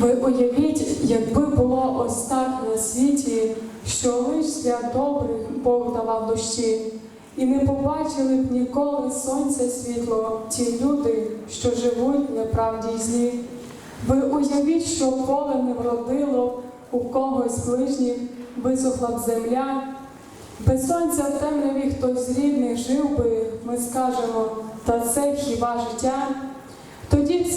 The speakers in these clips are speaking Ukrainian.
Ви уявіть, якби було ось так на світі, що лиш для добрих Бог давав дощі, і не побачили б ніколи сонця світло ті люди, що живуть неправді й злі. Ви уявіть, що поле не вродило у когось ближніх, висохла б земля. Без сонця в темряві хтось з рідних жив би, ми скажемо, та це хіба життя?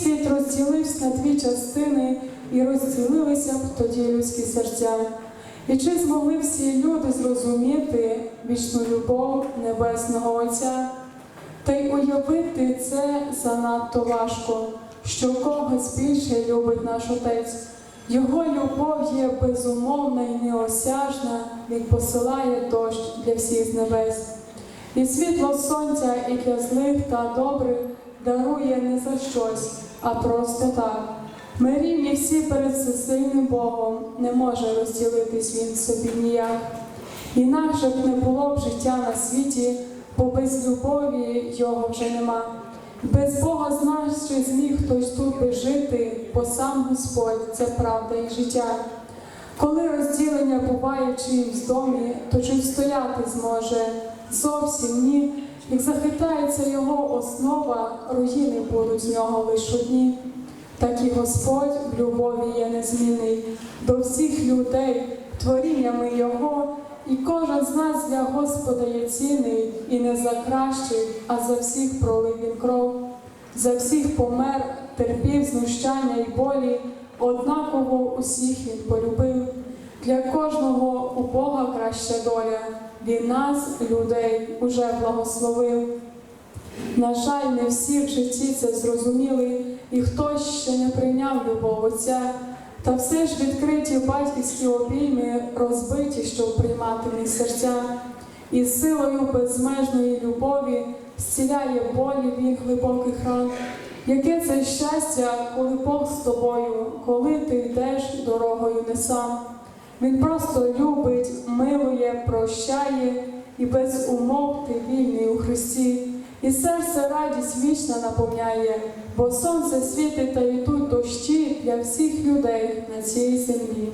Світ розділився на дві частини, і розділилися б тоді людські серця. І чи змогли всі люди зрозуміти вічну любов Небесного Отця? Та й уявити це занадто важко, що когось більше любить наш Отець. Його любов є безумовна і неосяжна, Він посилає дощ для всіх небес. І світло сонця і для злих та добрих дарує не за щось, а просто так. Ми рівні всі перед всесильним Богом, не може розділитись він собі ніяк. Інакше б не було б життя на світі, бо без любові його вже нема. Без Бога знаєш, чи зміг хтось тут би жити, бо сам Господь це правда і життя. Коли розділення буває в чиїмсь домі, то чи стояти зможе? Зовсім ні. Як захитається його основа, руїни будуть з нього лиш одні. Так і Господь в любові є незмінний до всіх людей, творіннями Його, і кожен з нас для Господа є цінний, і не за кращих, а за всіх пролив він кров, за всіх помер, терпів знущання й болі, однаково усіх він полюбив. Для кожного у Бога краща доля, він нас, людей, уже благословив. На жаль, не всі в житті це зрозуміли, і хтось ще не прийняв любов Отця. Та все ж відкриті батьківські обійми розбиті, щоб приймати в серця, і силою безмежної любові зціляє болі він глибоких ран. Яке це щастя, коли Бог з тобою, коли ти йдеш дорогою не сам. Він просто любить, милує, прощає, і без умов ти вільний у Христі. І серце радість вічна наповняє, бо сонце світить та йдуть дощі для всіх людей на цій землі.